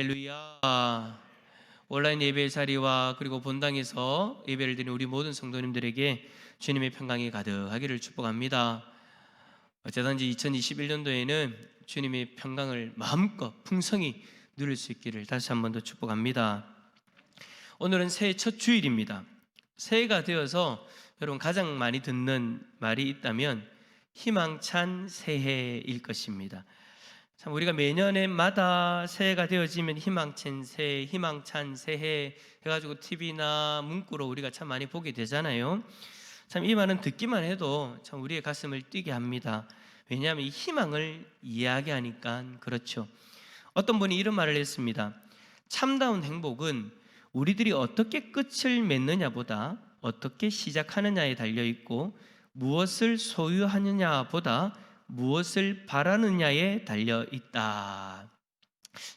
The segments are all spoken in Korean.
할렐루야. 온라인 예배 자리와 그리고 본당에서 예배를 드리는 우리 모든 성도님들에게 주님의 평강이 가득하기를 축복합니다. 어쩌든지 2021년도에는 주님의 평강을 마음껏 풍성히 누릴 수 있기를 다시 한 번 더 축복합니다. 오늘은 새해 첫 주일입니다. 새해가 되어서 여러분 가장 많이 듣는 말이 있다면 희망찬 새해일 것입니다. 참 우리가 매년에마다 새해가 되어지면 희망찬 새해, 희망찬 새해 해가지고 TV나 문구로 우리가 참 많이 보게 되잖아요. 참 이 말은 듣기만 해도 참 우리의 가슴을 뛰게 합니다. 왜냐하면 이 희망을 이야기하니까 그렇죠. 어떤 분이 이런 말을 했습니다. 참다운 행복은 우리들이 어떻게 끝을 맺느냐보다 어떻게 시작하느냐에 달려 있고 무엇을 소유하느냐보다 무엇을 바라느냐에 달려 있다.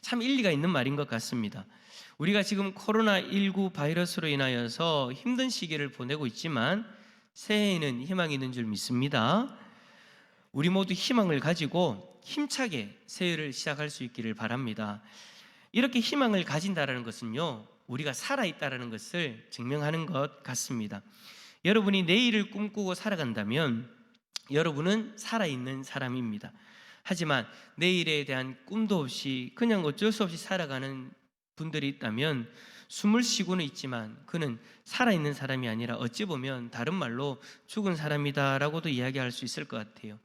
참 일리가 있는 말인 것 같습니다. 우리가 지금 코로나19 바이러스로 인하여서 힘든 시기를 보내고 있지만 새해에는 희망이 있는 줄 믿습니다. 우리 모두 희망을 가지고 힘차게 새해를 시작할 수 있기를 바랍니다. 이렇게 희망을 가진다라는 것은요, 우리가 살아있다라는 것을 증명하는 것 같습니다. 여러분이 내일을 꿈꾸고 살아간다면 여러분은 살아있는 사람입니다. 하지만 내일에 대한 꿈도 없이 그냥 어쩔 수 없이 살아가는 분들이 있다면 숨을 쉬고는 있지만 그는 살아있는 사람이 아니라 어찌 보면 다른 말로 죽은 사람이다라고도 이야기할 수 있을 것 같아요.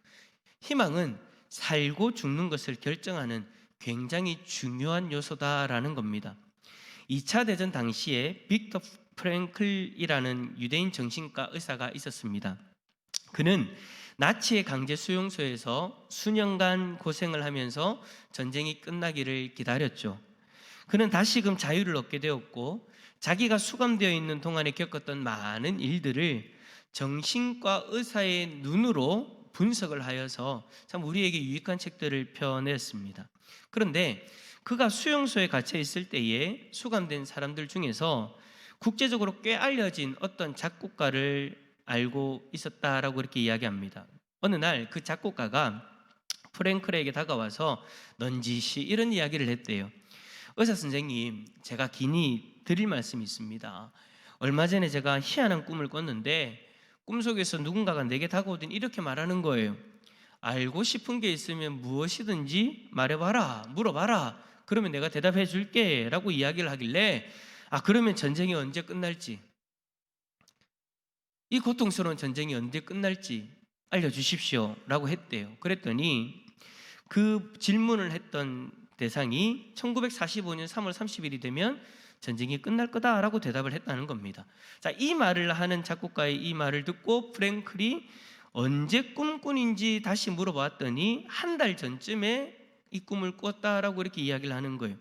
희망은 살고 죽는 것을 결정하는 굉장히 중요한 요소다라는 겁니다. 2차 대전 당시에 빅터 프랭클이라는 유대인 정신과 의사가 있었습니다. 그는 나치의 강제 수용소에서 수년간 고생을 하면서 전쟁이 끝나기를 기다렸죠. 그는 다시금 자유를 얻게 되었고 자기가 수감되어 있는 동안에 겪었던 많은 일들을 정신과 의사의 눈으로 분석을 하여서 참 우리에게 유익한 책들을 펴냈습니다. 그런데 그가 수용소에 갇혀 있을 때에 수감된 사람들 중에서 국제적으로 꽤 알려진 어떤 작곡가를 알고 있었다라고 이렇게 이야기합니다. 어느 날 그 작곡가가 프랭클에게 다가와서 넌지시 이런 이야기를 했대요. 의사 선생님, 제가 기니 드릴 말씀이 있습니다. 얼마 전에 제가 희한한 꿈을 꿨는데 꿈속에서 누군가가 내게 다가오더니 이렇게 말하는 거예요. 알고 싶은 게 있으면 무엇이든지 말해봐라, 물어봐라. 그러면 내가 대답해 줄게. 라고 이야기를 하길래, 아, 그러면 전쟁이 언제 끝날지, 이 고통스러운 전쟁이 언제 끝날지 알려주십시오. 라고 했대요. 그랬더니 그 질문을 했던 대상이 1945년 3월 30일이 되면 전쟁이 끝날 거다라고 대답을 했다는 겁니다. 자, 이 말을 하는 작곡가의 이 말을 듣고 프랭클이 언제 꿈꾼인지 다시 물어봤더니 한 달 전쯤에 이 꿈을 꿨다라고 이렇게 이야기를 하는 거예요.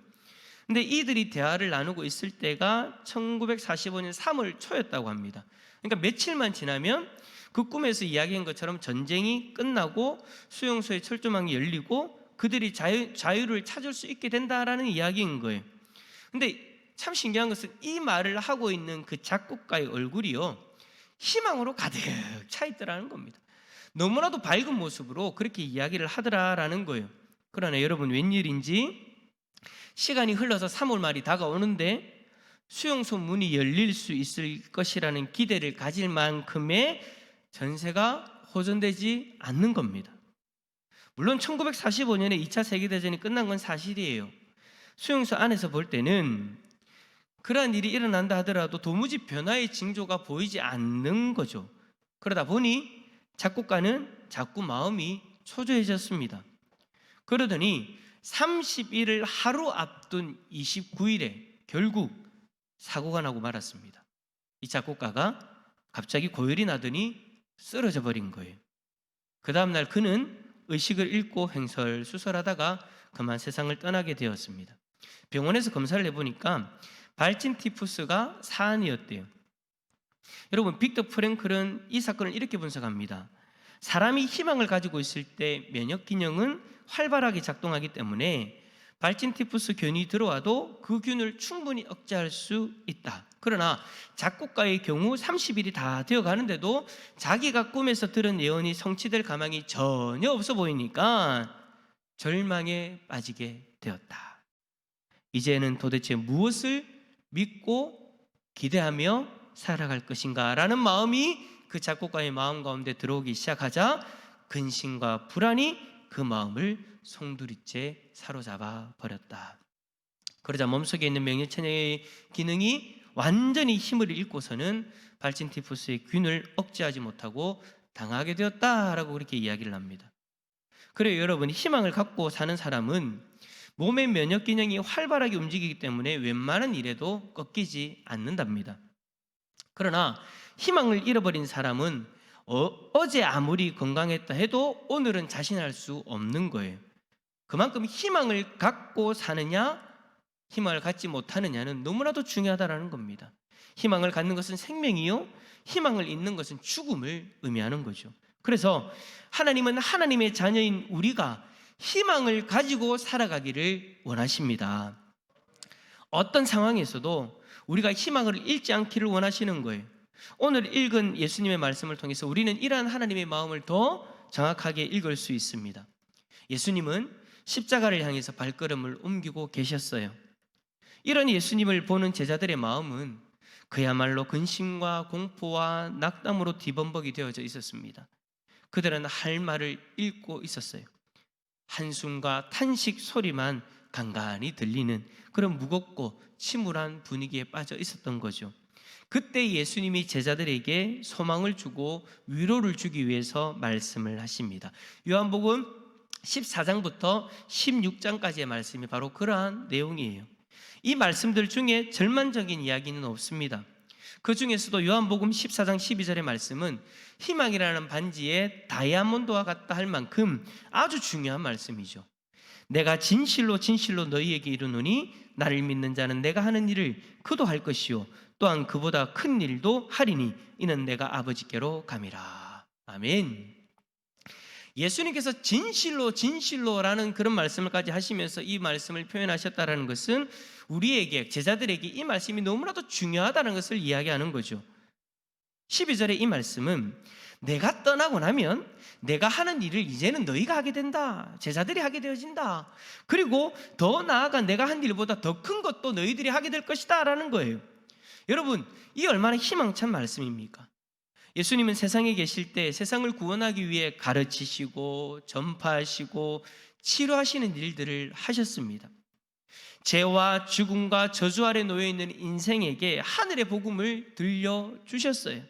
근데 이들이 대화를 나누고 있을 때가 1945년 3월 초였다고 합니다. 그러니까 며칠만 지나면 그 꿈에서 이야기한 것처럼 전쟁이 끝나고 수용소의 철조망이 열리고 그들이 자유, 자유를 찾을 수 있게 된다라는 이야기인 거예요. 근데 참 신기한 것은 이 말을 하고 있는 그 작곡가의 얼굴이요. 희망으로 가득 차 있더라는 겁니다. 너무나도 밝은 모습으로 그렇게 이야기를 하더라라는 거예요. 그러나 여러분 웬일인지 시간이 흘러서 3월 말이 다가오는데 수용소 문이 열릴 수 있을 것이라는 기대를 가질 만큼의 전세가 호전되지 않는 겁니다. 물론 1945년에 2차 세계대전이 끝난 건 사실이에요. 수용소 안에서 볼 때는 그러한 일이 일어난다 하더라도 도무지 변화의 징조가 보이지 않는 거죠. 그러다 보니 작곡가는 자꾸 마음이 초조해졌습니다. 그러더니 30일을 하루 앞둔 29일에 결국 사고가 나고 말았습니다. 이 작곡가가 갑자기 고열이 나더니 쓰러져 버린 거예요. 그 다음날 그는 의식을 잃고 횡설수설하다가 그만 세상을 떠나게 되었습니다. 병원에서 검사를 해보니까 발진 티푸스가 사안이었대요. 여러분 빅터 프랭클은 이 사건을 이렇게 분석합니다. 사람이 희망을 가지고 있을 때 면역 기능은 활발하게 작동하기 때문에 발진 티푸스 균이 들어와도 그 균을 충분히 억제할 수 있다. 그러나 작곡가의 경우 30일이 다 되어 가는데도 자기가 꿈에서 들은 예언이 성취될 가망이 전혀 없어 보이니까 절망에 빠지게 되었다. 이제는 도대체 무엇을 믿고 기대하며 살아갈 것인가 라는 마음이 그 작곡가의 마음 가운데 들어오기 시작하자 근심과 불안이 그 마음을 송두리째 사로잡아 버렸다. 그러자 몸속에 있는 명예천의 기능이 완전히 힘을 잃고서는 발진티푸스의 균을 억제하지 못하고 당하게 되었다라고 그렇게 이야기를 합니다. 그래요, 여러분 희망을 갖고 사는 사람은 몸의 면역 기능이 활발하게 움직이기 때문에 웬만한 일에도 꺾이지 않는답니다. 그러나 희망을 잃어버린 사람은 어, 제 아무리 건강했다 해도 오늘은 자신할 수 없는 거예요. 그만큼 희망을 갖고 사느냐, 희망을 갖지 못하느냐는 너무나도 중요하다라는 겁니다. 희망을 갖는 것은 생명이요, 희망을 잃는 것은 죽음을 의미하는 거죠. 그래서 하나님은 하나님의 자녀인 우리가 희망을 가지고 살아가기를 원하십니다. 어떤 상황에서도 우리가 희망을 잃지 않기를 원하시는 거예요. 오늘 읽은 예수님의 말씀을 통해서 우리는 이러한 하나님의 마음을 더 정확하게 읽을 수 있습니다. 예수님은 십자가를 향해서 발걸음을 옮기고 계셨어요. 이런 예수님을 보는 제자들의 마음은 그야말로 근심과 공포와 낙담으로 뒤범벅이 되어져 있었습니다. 그들은 할 말을 잃고 있었어요. 한숨과 탄식 소리만 간간히 들리는 그런 무겁고 침울한 분위기에 빠져 있었던 거죠. 그때 예수님이 제자들에게 소망을 주고 위로를 주기 위해서 말씀을 하십니다. 요한복음 14장부터 16장까지의 말씀이 바로 그러한 내용이에요. 이 말씀들 중에 절망적인 이야기는 없습니다. 그 중에서도 요한복음 14장 12절의 말씀은 희망이라는 반지에 다이아몬드와 같다 할 만큼 아주 중요한 말씀이죠. 내가 진실로 진실로 너희에게 이르노니 나를 믿는 자는 내가 하는 일을 그도 할 것이요 또한 그보다 큰 일도 하리니 이는 내가 아버지께로 감이라. 아멘. 예수님께서 진실로 진실로라는 그런 말씀을까지 하시면서 이 말씀을 표현하셨다라는 것은 우리에게 제자들에게 이 말씀이 너무나도 중요하다는 것을 이야기하는 거죠. 12절의 이 말씀은 내가 떠나고 나면 내가 하는 일을 이제는 너희가 하게 된다. 제자들이 하게 되어진다. 그리고 더 나아가 내가 한 일보다 더 큰 것도 너희들이 하게 될 것이다. 라는 거예요. 여러분, 이 얼마나 희망찬 말씀입니까? 예수님은 세상에 계실 때 세상을 구원하기 위해 가르치시고 전파하시고 치료하시는 일들을 하셨습니다. 죄와 죽음과 저주 아래 놓여 있는 인생에게 하늘의 복음을 들려 주셨어요.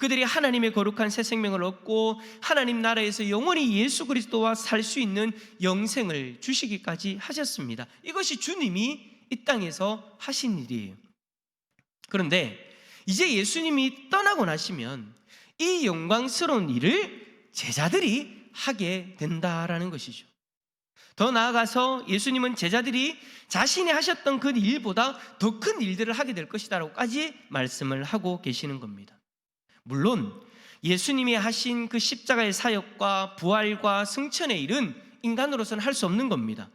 그들이 하나님의 거룩한 새 생명을 얻고 하나님 나라에서 영원히 예수 그리스도와 살 수 있는 영생을 주시기까지 하셨습니다. 이것이 주님이 이 땅에서 하신 일이에요. 그런데 이제 예수님이 떠나고 나시면 이 영광스러운 일을 제자들이 하게 된다라는 것이죠. 더 나아가서 예수님은 제자들이 자신이 하셨던 그 일보다 더 큰 일들을 하게 될 것이다라고까지 말씀을 하고 계시는 겁니다. 물론 예수님이 하신 그 십자가의 사역과 부활과 승천의 일은 인간으로서는 할 수 없는 겁니다.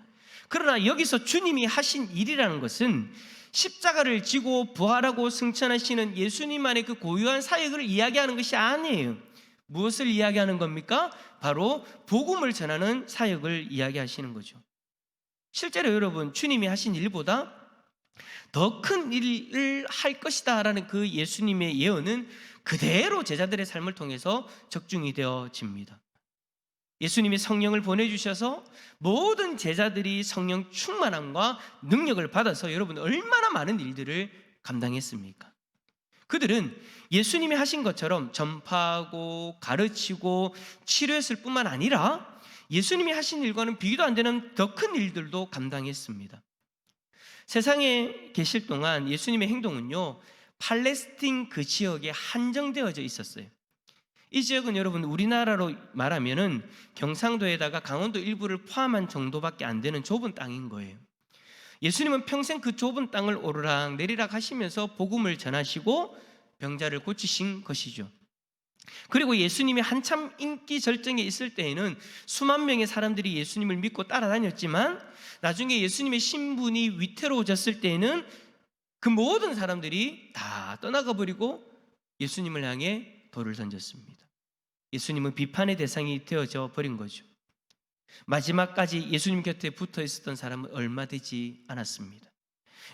그러나 여기서 주님이 하신 일이라는 것은 십자가를 지고 부활하고 승천하시는 예수님만의 그 고유한 사역을 이야기하는 것이 아니에요. 무엇을 이야기하는 겁니까? 바로 복음을 전하는 사역을 이야기하시는 거죠. 실제로 여러분 주님이 하신 일보다 더 큰 일을 할 것이다라는 그 예수님의 예언은 그대로 제자들의 삶을 통해서 적중이 되어집니다. 예수님이 성령을 보내주셔서 모든 제자들이 성령 충만함과 능력을 받아서 여러분 얼마나 많은 일들을 감당했습니까? 그들은 예수님이 하신 것처럼 전파하고 가르치고 치료했을 뿐만 아니라 예수님이 하신 일과는 비교도 안 되는 더 큰 일들도 감당했습니다. 세상에 계실 동안 예수님의 행동은요, 팔레스틴 그 지역에 한정되어져 있었어요. 이 지역은 여러분 우리나라로 말하면은 경상도에다가 강원도 일부를 포함한 정도밖에 안 되는 좁은 땅인 거예요. 예수님은 평생 그 좁은 땅을 오르락 내리락 하시면서 복음을 전하시고 병자를 고치신 것이죠. 그리고 예수님이 한참 인기 절정에 있을 때에는 수만 명의 사람들이 예수님을 믿고 따라다녔지만 나중에 예수님의 신분이 위태로워졌을 때에는 그 모든 사람들이 다 떠나가 버리고 예수님을 향해 돌을 던졌습니다. 예수님은 비판의 대상이 되어져 버린 거죠. 마지막까지 예수님 곁에 붙어 있었던 사람은 얼마 되지 않았습니다.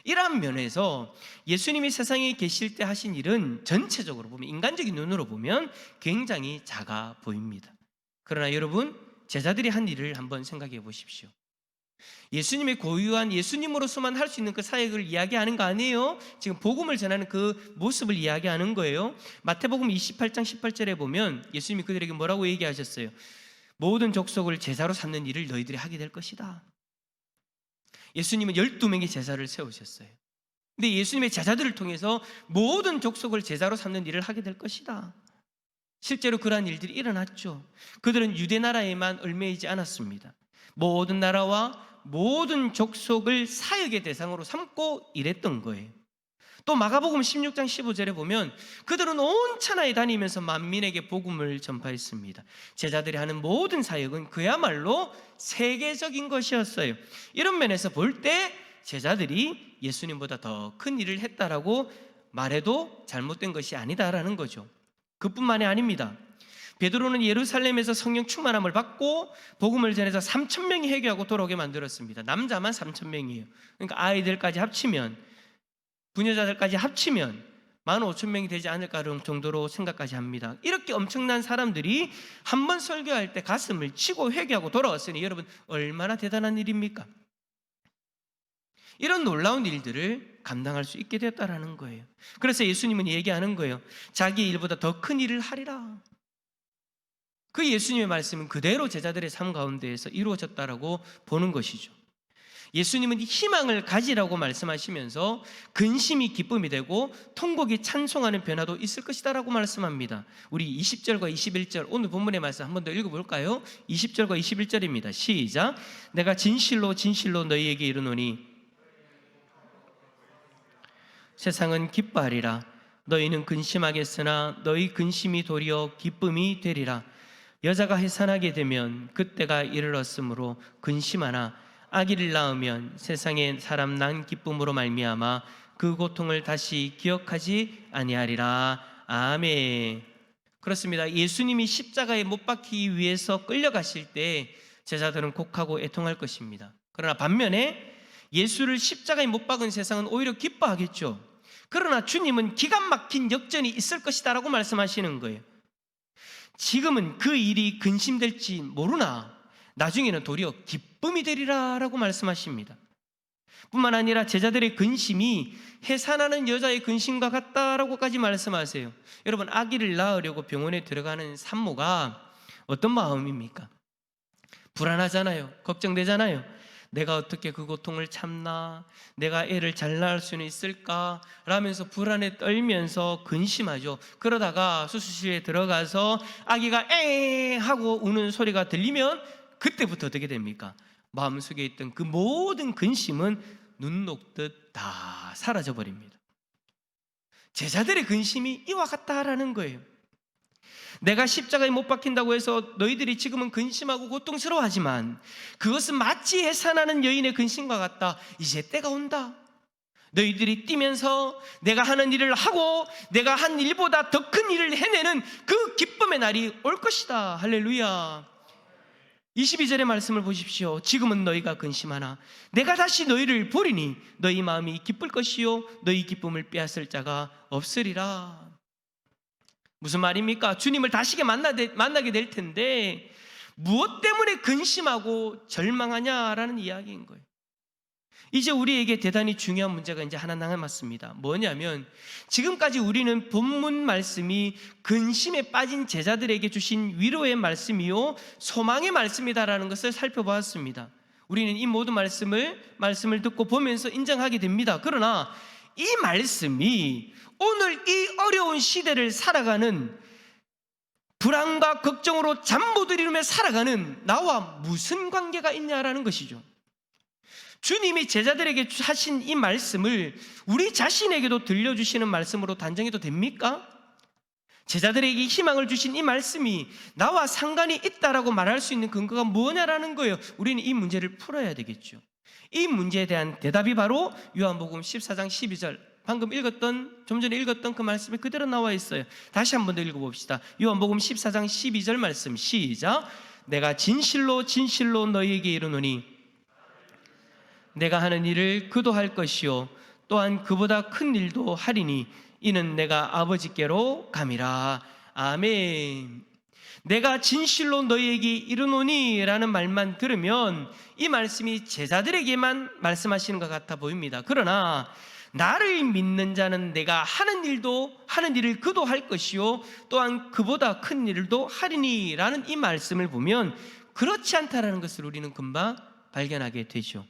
이러한 면에서 예수님이 세상에 계실 때 하신 일은 전체적으로 보면 인간적인 눈으로 보면 굉장히 작아 보입니다. 그러나 여러분 제자들이 한 일을 한번 생각해 보십시오. 예수님의 고유한 예수님으로서만 할 수 있는 그 사역을 이야기하는 거 아니에요? 지금 복음을 전하는 그 모습을 이야기하는 거예요. 마태복음 28장 18절에 보면 예수님이 그들에게 뭐라고 얘기하셨어요? 모든 족속을 제자로 삼는 일을 너희들이 하게 될 것이다. 예수님은 12명의 제자를 세우셨어요. 근데 예수님의 제자들을 통해서 모든 족속을 제자로 삼는 일을 하게 될 것이다. 실제로 그러한 일들이 일어났죠. 그들은 유대 나라에만 얽매이지 않았습니다. 모든 나라와 모든 족속을 사역의 대상으로 삼고 일했던 거예요. 또 마가복음 16장 15절에 보면 그들은 온 천하에 다니면서 만민에게 복음을 전파했습니다. 제자들이 하는 모든 사역은 그야말로 세계적인 것이었어요. 이런 면에서 볼 때 제자들이 예수님보다 더 큰 일을 했다라고 말해도 잘못된 것이 아니다라는 거죠. 그뿐만이 아닙니다. 베드로는 예루살렘에서 성령 충만함을 받고 복음을 전해서 3천 명이 회개하고 돌아오게 만들었습니다. 남자만 3천 명이에요. 그러니까 아이들까지 합치면 부녀자들까지 합치면 15,000명이 되지 않을까 정도로 생각까지 합니다. 이렇게 엄청난 사람들이 한 번 설교할 때 가슴을 치고 회개하고 돌아왔으니 여러분 얼마나 대단한 일입니까? 이런 놀라운 일들을 감당할 수 있게 되었다라는 거예요. 그래서 예수님은 얘기하는 거예요. 자기 일보다 더 큰 일을 하리라. 그 예수님의 말씀은 그대로 제자들의 삶 가운데에서 이루어졌다라고 보는 것이죠. 예수님은 희망을 가지라고 말씀하시면서 근심이 기쁨이 되고 통곡이 찬송하는 변화도 있을 것이다라고 말씀합니다. 우리 20절과 21절 오늘 본문의 말씀 한 번 더 읽어볼까요? 20절과 21절입니다. 시작. 내가 진실로 진실로 너희에게 이르노니 세상은 기뻐하리라. 너희는 근심하겠으나 너희 근심이 도리어 기쁨이 되리라. 여자가 해산하게 되면 그때가 이르렀으므로 근심하나 아기를 낳으면 세상에 사람 난 기쁨으로 말미암아 그 고통을 다시 기억하지 아니하리라. 아멘. 그렇습니다. 예수님이 십자가에 못 박히기 위해서 끌려가실 때 제자들은 곡하고 애통할 것입니다. 그러나 반면에 예수를 십자가에 못 박은 세상은 오히려 기뻐하겠죠. 그러나 주님은 기가 막힌 역전이 있을 것이다라고 말씀하시는 거예요. 지금은 그 일이 근심될지 모르나 나중에는 도리어 기쁨이 되리라라고 말씀하십니다. 뿐만 아니라 제자들의 근심이 해산하는 여자의 근심과 같다라고까지 말씀하세요. 여러분 아기를 낳으려고 병원에 들어가는 산모가 어떤 마음입니까? 불안하잖아요. 걱정되잖아요. 내가 어떻게 그 고통을 참나? 내가 애를 잘 낳을 수는 있을까? 라면서 불안에 떨면서 근심하죠. 그러다가 수술실에 들어가서 아기가 에 하고 우는 소리가 들리면 그때부터 어떻게 됩니까? 마음속에 있던 그 모든 근심은 눈 녹듯 다 사라져 버립니다. 제자들의 근심이 이와 같다라는 거예요. 내가 십자가에 못 박힌다고 해서 너희들이 지금은 근심하고 고통스러워하지만 그것은 마치 해산하는 여인의 근심과 같다. 이제 때가 온다. 너희들이 뛰면서 내가 하는 일을 하고 내가 한 일보다 더 큰 일을 해내는 그 기쁨의 날이 올 것이다. 할렐루야. 22절의 말씀을 보십시오. 지금은 너희가 근심하나 내가 다시 너희를 보리니 너희 마음이 기쁠 것이요 너희 기쁨을 빼앗을 자가 없으리라. 무슨 말입니까? 주님을 다시 만나게 될 텐데 무엇 때문에 근심하고 절망하냐라는 이야기인 거예요. 이제 우리에게 대단히 중요한 문제가 이제 하나 남았습니다. 뭐냐면 지금까지 우리는 본문 말씀이 근심에 빠진 제자들에게 주신 위로의 말씀이요 소망의 말씀이다라는 것을 살펴보았습니다. 우리는 이 모든 말씀을 말씀을 듣고 보면서 인정하게 됩니다. 그러나 이 말씀이 오늘 이 어려운 시대를 살아가는 불안과 걱정으로 잠못 이루며 살아가는 나와 무슨 관계가 있냐라는 것이죠. 주님이 제자들에게 하신 이 말씀을 우리 자신에게도 들려주시는 말씀으로 단정해도 됩니까? 제자들에게 희망을 주신 이 말씀이 나와 상관이 있다라고 말할 수 있는 근거가 뭐냐라는 거예요. 우리는 이 문제를 풀어야 되겠죠. 이 문제에 대한 대답이 바로 요한복음 14장 12절 방금 읽었던 좀 전에 읽었던 그 말씀이 그대로 나와 있어요. 다시 한 번 더 읽어 봅시다. 요한복음 14장 12절 말씀 시작. 내가 진실로 진실로 너희에게 이르노니 내가 하는 일을 그도 할 것이요 또한 그보다 큰 일도 하리니 이는 내가 아버지께로 감이라 아멘. 내가 진실로 너희에게 이르노니라는 말만 들으면 이 말씀이 제자들에게만 말씀하시는 것 같아 보입니다. 그러나 나를 믿는 자는 내가 하는 일도 하는 일을 그도 할 것이요 또한 그보다 큰 일도 하리니라는 이 말씀을 보면 그렇지 않다라는 것을 우리는 금방 발견하게 되죠.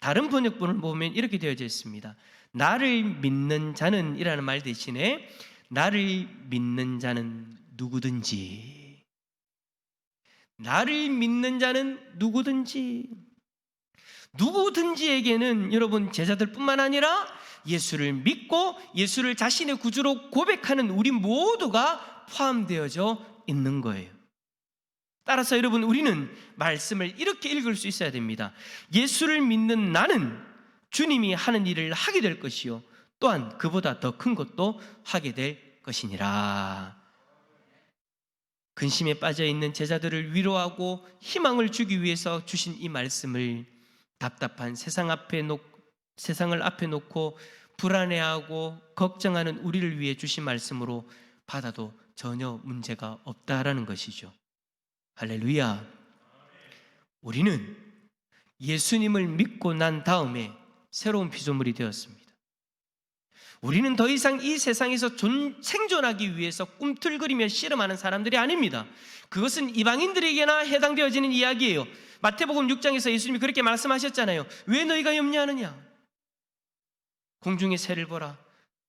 다른 번역본을 보면 이렇게 되어져 있습니다. 나를 믿는 자는이라는 말 대신에 나를 믿는 자는 누구든지 나를 믿는 자는 누구든지 누구든지에게는 여러분 제자들뿐만 아니라 예수를 믿고 예수를 자신의 구주로 고백하는 우리 모두가 포함되어져 있는 거예요. 따라서 여러분 우리는 말씀을 이렇게 읽을 수 있어야 됩니다. 예수를 믿는 나는 주님이 하는 일을 하게 될 것이요 또한 그보다 더 큰 것도 하게 될 것이니라. 근심에 빠져 있는 제자들을 위로하고 희망을 주기 위해서 주신 이 말씀을 답답한 세상 앞에 놓 세상을 앞에 놓고 불안해하고 걱정하는 우리를 위해 주신 말씀으로 받아도 전혀 문제가 없다라는 것이죠. 할렐루야. 우리는 예수님을 믿고 난 다음에 새로운 피조물이 되었습니다. 우리는 더 이상 이 세상에서 존- 생존하기 위해서 꿈틀거리며 씨름하는 사람들이 아닙니다. 그것은 이방인들에게나 해당되어지는 이야기예요. 마태복음 6장에서 예수님이 그렇게 말씀하셨잖아요. 왜 너희가 염려하느냐? 공중의 새를 보라.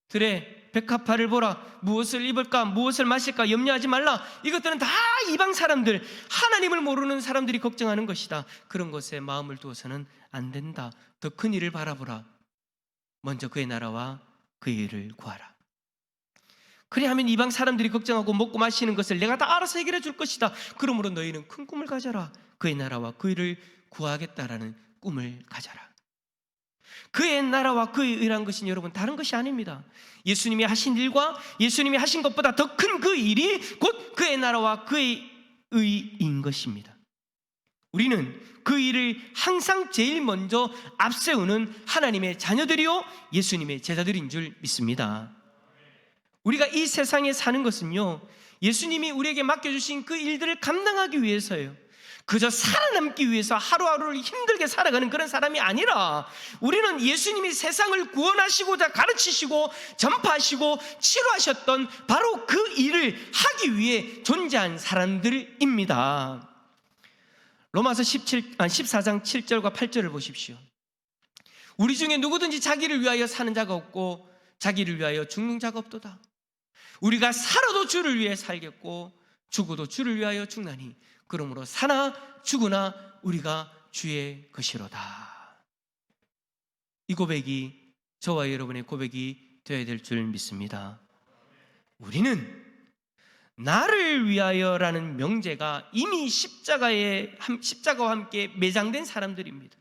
들에 백합화를 보라. 무엇을 입을까? 무엇을 마실까? 염려하지 말라. 이것들은 다 이방 사람들, 하나님을 모르는 사람들이 걱정하는 것이다. 그런 것에 마음을 두어서는 안 된다. 더 큰 일을 바라보라. 먼저 그의 나라와 그의 일을 구하라. 그리하면 이방 사람들이 걱정하고 먹고 마시는 것을 내가 다 알아서 해결해 줄 것이다. 그러므로 너희는 큰 꿈을 가져라. 그의 나라와 그 일을 구하겠다라는 꿈을 가져라. 그의 나라와 그의 의란 것은 여러분 다른 것이 아닙니다. 예수님이 하신 일과 예수님이 하신 것보다 더 큰 그 일이 곧 그의 나라와 그의 의인 것입니다. 우리는 그 일을 항상 제일 먼저 앞세우는 하나님의 자녀들이요 예수님의 제자들인 줄 믿습니다. 우리가 이 세상에 사는 것은요 예수님이 우리에게 맡겨주신 그 일들을 감당하기 위해서예요. 그저 살아남기 위해서 하루하루를 힘들게 살아가는 그런 사람이 아니라 우리는 예수님이 세상을 구원하시고자 가르치시고 전파하시고 치료하셨던 바로 그 일을 하기 위해 존재한 사람들입니다. 로마서 17, 아, 14장 7절과 8절을 보십시오. 우리 중에 누구든지 자기를 위하여 사는 자가 없고 자기를 위하여 죽는 자가 없도다. 우리가 살아도 주를 위해 살겠고 죽어도 주를 위하여 죽나니 그러므로 사나 죽으나 우리가 주의 것이로다. 이 고백이 저와 여러분의 고백이 되어야 될 줄 믿습니다. 우리는 나를 위하여라는 명제가 이미 십자가에 십자가와 함께 매장된 사람들입니다.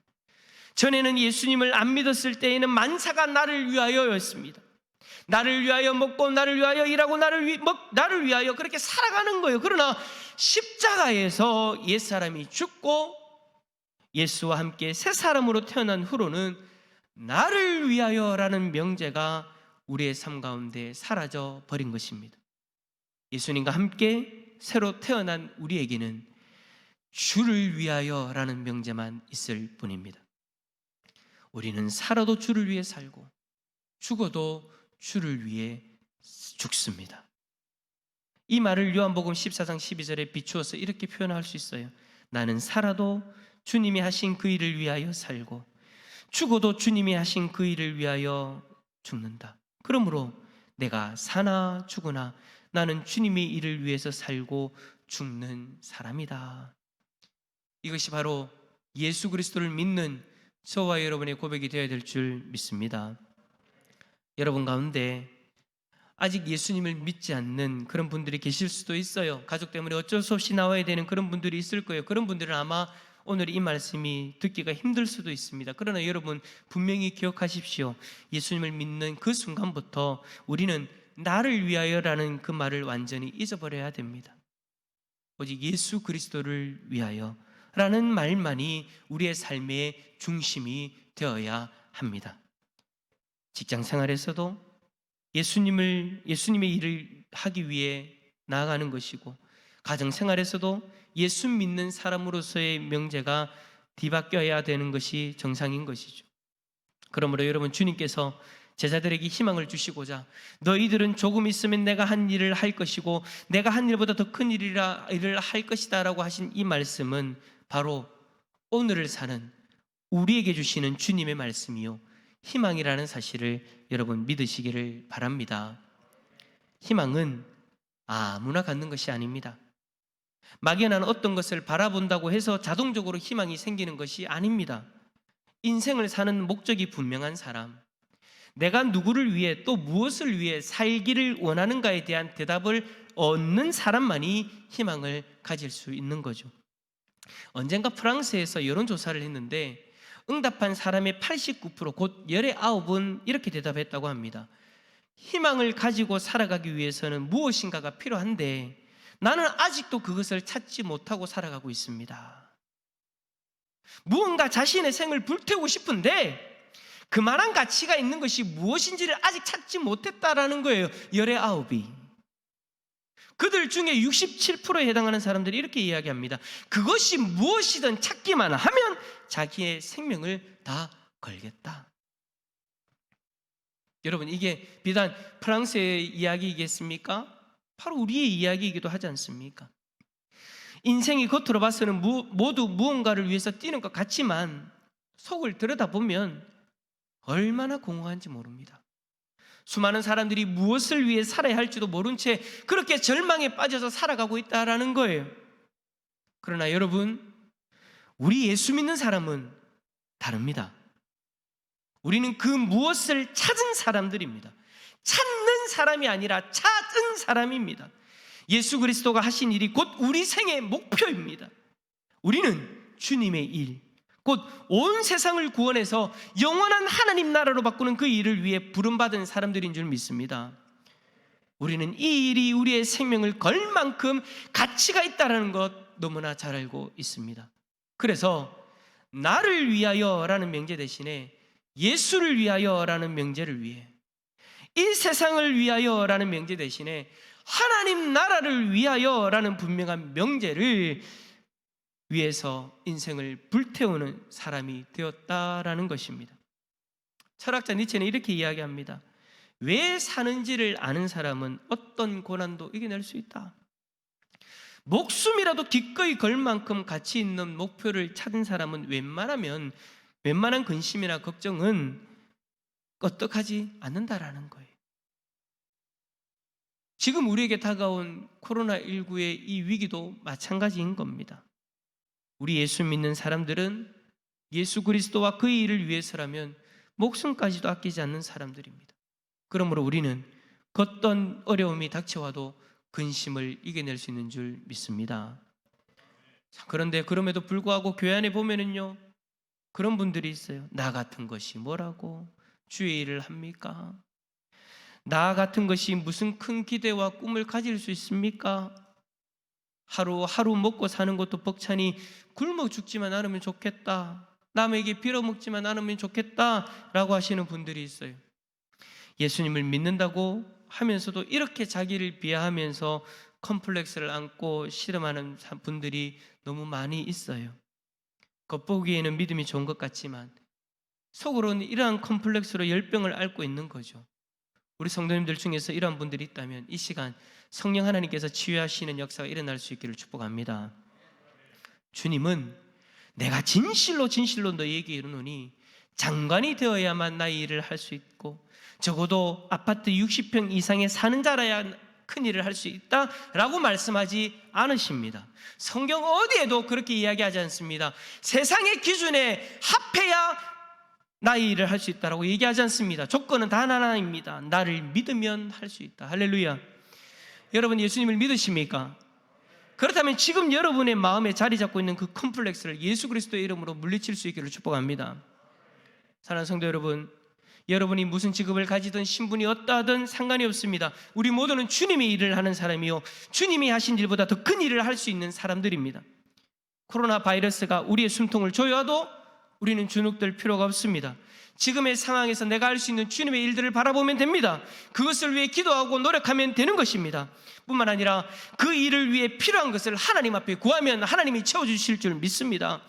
전에는 예수님을 안 믿었을 때에는 만사가 나를 위하여였습니다. 나를 위하여 먹고 나를 위하여 일하고 나를 위, 먹, 나를 위하여 그렇게 살아가는 거예요. 그러나 십자가에서 옛 사람이 죽고 예수와 함께 새 사람으로 태어난 후로는 나를 위하여라는 명제가 우리의 삶 가운데 사라져 버린 것입니다. 예수님과 함께 새로 태어난 우리에게는 주를 위하여라는 명제만 있을 뿐입니다. 우리는 살아도 주를 위해 살고 죽어도 주를 위해 죽습니다. 이 말을 요한복음 14장 12절에 비추어서 이렇게 표현할 수 있어요. 나는 살아도 주님이 하신 그 일을 위하여 살고 죽어도 주님이 하신 그 일을 위하여 죽는다. 그러므로 내가 사나 죽으나 나는 주님의 일을 위해서 살고 죽는 사람이다. 이것이 바로 예수 그리스도를 믿는 저와 여러분의 고백이 되어야 될 줄 믿습니다. 여러분 가운데 아직 예수님을 믿지 않는 그런 분들이 계실 수도 있어요. 가족 때문에 어쩔 수 없이 나와야 되는 그런 분들이 있을 거예요. 그런 분들은 아마 오늘 이 말씀이 듣기가 힘들 수도 있습니다. 그러나 여러분 분명히 기억하십시오. 예수님을 믿는 그 순간부터 우리는 나를 위하여라는 그 말을 완전히 잊어버려야 됩니다. 오직 예수 그리스도를 위하여 라는 말만이 우리의 삶의 중심이 되어야 합니다. 직장 생활에서도 예수님을 예수님의 일을 하기 위해 나아가는 것이고 가정 생활에서도 예수 믿는 사람으로서의 명제가 뒤바뀌어야 되는 것이 정상인 것이죠. 그러므로 여러분 주님께서 제자들에게 희망을 주시고자 너희들은 조금 있으면 내가 한 일을 할 것이고 내가 한 일보다 더 큰 일이라 일을 할 것이다라고 하신 이 말씀은 바로 오늘을 사는 우리에게 주시는 주님의 말씀이요 희망이라는 사실을 여러분 믿으시기를 바랍니다. 희망은 아무나 갖는 것이 아닙니다. 막연한 어떤 것을 바라본다고 해서 자동적으로 희망이 생기는 것이 아닙니다. 인생을 사는 목적이 분명한 사람, 내가 누구를 위해 또 무엇을 위해 살기를 원하는가에 대한 대답을 얻는 사람만이 희망을 가질 수 있는 거죠. 언젠가 프랑스에서 여론조사를 했는데 응답한 사람의 89%곧 열의 아홉은 이렇게 대답했다고 합니다. 희망을 가지고 살아가기 위해서는 무엇인가가 필요한데 나는 아직도 그것을 찾지 못하고 살아가고 있습니다. 무언가 자신의 생을 불태우고 싶은데 그만한 가치가 있는 것이 무엇인지를 아직 찾지 못했다라는 거예요. 열의 아홉이. 그들 중에 67%에 해당하는 사람들이 이렇게 이야기합니다. 그것이 무엇이든 찾기만 하면 자기의 생명을 다 걸겠다. 여러분, 이게 비단 프랑스의 이야기이겠습니까? 바로 우리의 이야기이기도 하지 않습니까? 인생이 겉으로 봐서는 무, 모두 무언가를 위해서 뛰는 것 같지만 속을 들여다보면 얼마나 공허한지 모릅니다. 수많은 사람들이 무엇을 위해 살아야 할지도 모른 채 그렇게 절망에 빠져서 살아가고 있다라는 거예요. 그러나 여러분, 우리 예수 믿는 사람은 다릅니다. 우리는 그 무엇을 찾은 사람들입니다. 찾는 사람이 아니라 찾은 사람입니다. 예수 그리스도가 하신 일이 곧 우리 생의 목표입니다. 우리는 주님의 일, 곧 온 세상을 구원해서 영원한 하나님 나라로 바꾸는 그 일을 위해 부름받은 사람들인 줄 믿습니다. 우리는 이 일이 우리의 생명을 걸 만큼 가치가 있다는 것 너무나 잘 알고 있습니다. 그래서 나를 위하여라는 명제 대신에 예수를 위하여라는 명제를 위해 이 세상을 위하여라는 명제 대신에 하나님 나라를 위하여라는 분명한 명제를 위해서 인생을 불태우는 사람이 되었다라는 것입니다. 철학자 니체는 이렇게 이야기합니다. 왜 사는지를 아는 사람은 어떤 고난도 이겨낼 수 있다. 목숨이라도 기꺼이 걸 만큼 가치 있는 목표를 찾은 사람은 웬만하면 웬만한 근심이나 걱정은 끄떡하지 않는다라는 거예요. 지금 우리에게 다가온 코로나19의 이 위기도 마찬가지인 겁니다. 우리 예수 믿는 사람들은 예수 그리스도와 그의 일을 위해서라면 목숨까지도 아끼지 않는 사람들입니다. 그러므로 우리는 어떤 어려움이 닥쳐와도 근심을 이겨낼 수 있는 줄 믿습니다. 그런데 그럼에도 불구하고 교회 안에 보면은요, 그런 분들이 있어요. 나 같은 것이 뭐라고 주의 일을 합니까? 나 같은 것이 무슨 큰 기대와 꿈을 가질 수 있습니까? 하루 하루 먹고 사는 것도 벅차니 굶어 죽지만 않으면 좋겠다. 남에게 빌어먹지만 않으면 좋겠다. 라고 하시는 분들이 있어요. 예수님을 믿는다고 하면서도 이렇게 자기를 비하하면서 컴플렉스를 안고 실험하는 분들이 너무 많이 있어요. 겉보기에는 믿음이 좋은 것 같지만 속으로는 이러한 컴플렉스로 열병을 앓고 있는 거죠. 우리 성도님들 중에서 이러한 분들이 있다면 이 시간 성령 하나님께서 치유하시는 역사가 일어날 수 있기를 축복합니다. 주님은 내가 진실로 진실로 너희에게 이르노니 장관이 되어야만 나의 일을 할 수 있고 적어도 아파트 60평 이상에 사는 자라야 큰 일을 할 수 있다라고 말씀하지 않으십니다. 성경 어디에도 그렇게 이야기하지 않습니다. 세상의 기준에 합해야 나의 일을 할 수 있다라고 얘기하지 않습니다. 조건은 단 하나입니다. 나를 믿으면 할 수 있다. 할렐루야. 여러분 예수님을 믿으십니까? 그렇다면 지금 여러분의 마음에 자리 잡고 있는 그 컴플렉스를 예수 그리스도의 이름으로 물리칠 수 있기를 축복합니다. 사랑하는 성도 여러분, 여러분이 무슨 직업을 가지든 신분이 어떠하든 상관이 없습니다. 우리 모두는 주님의 일을 하는 사람이요. 주님이 하신 일보다 더 큰 일을 할 수 있는 사람들입니다. 코로나 바이러스가 우리의 숨통을 조여도 우리는 주눅들 필요가 없습니다. 지금의 상황에서 내가 할 수 있는 주님의 일들을 바라보면 됩니다. 그것을 위해 기도하고 노력하면 되는 것입니다. 뿐만 아니라 그 일을 위해 필요한 것을 하나님 앞에 구하면 하나님이 채워주실 줄 믿습니다.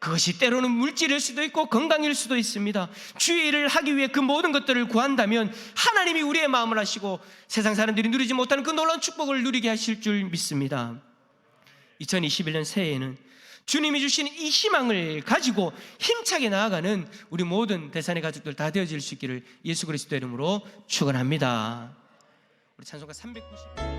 그것이 때로는 물질일 수도 있고 건강일 수도 있습니다. 주의 일을 하기 위해 그 모든 것들을 구한다면 하나님이 우리의 마음을 하시고 세상 사람들이 누리지 못하는 그 놀라운 축복을 누리게 하실 줄 믿습니다. 2021년 새해에는 주님이 주신 이 희망을 가지고 힘차게 나아가는 우리 모든 대산의 가족들 다 되어질 수 있기를 예수 그리스도 이름으로 축원합니다. 우리 찬송가 390.